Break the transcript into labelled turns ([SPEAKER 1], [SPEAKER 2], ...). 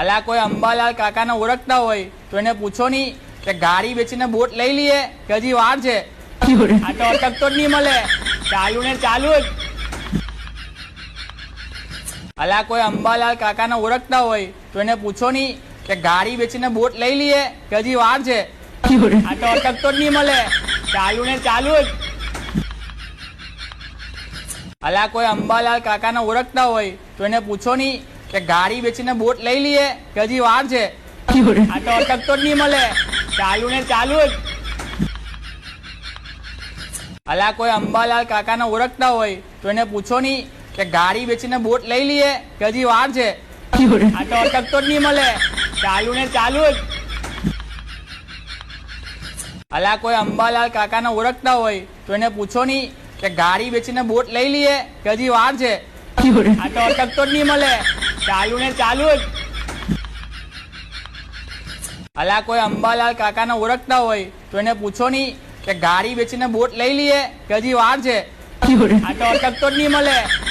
[SPEAKER 1] અલા, કોઈ અંબાલાલ કાકાને ઓળખતા હોય તો એને પૂછો નહીં કે ગાડી વેચીને બોટ લઈ લઈએ કે હજી વાર છે. આ તો અટકતો જ નહીં મળે. ચાલુ ને ચાલુ જ. અલા, કોઈ અંબાલાલ કાકાને ઓળખતા હોય તો એને પૂછો નહીં કે ગાડી વેચીને બોટ લઈ લઈએ કે હજી વાર છે. આ તો અટકતો જ નહીં મળે. ચાલુ ને ચાલુ જ. અલા, કોઈ અંબાલાલ કાકાને ઓળખતા હોય તો એને પૂછો નહીં કે ગાડી વેચીને બોટ લઈ લઈએ, કે હજી વાર છે. આ તો નહીં મળે. ચાલુ ને ચાલુ જ. અલા, કોઈ અંબાલાલ કાકાને ઓળખતા હોય, તો એને પૂછો નહીં કે ગાડી વેચીને બોટ લઈ લઈએ, કે હજી વાર છે. આ તો નહીં મળે. ચાલુ ને ચાલુ જ. અલા, કોઈ અંબાલાલ કાકાને ઓળખતા હોય, તો એને પૂછો નહીં કે ગાડી વેચીને બોટ લઈ લઈએ, કે હજી વાર છે. આ તો અટકતો જ નહીં મળે. ચાલુ ને ચાલુ જ. અલા કોઈ અંબાલાલ કાકાને ઓળખતા હોય તો એને પૂછો નહીં કે ગાડી વેચીને બોટ લઈ લઈએ કે હજી વાર છે? આ તો અટકતો જ નહીં મળે.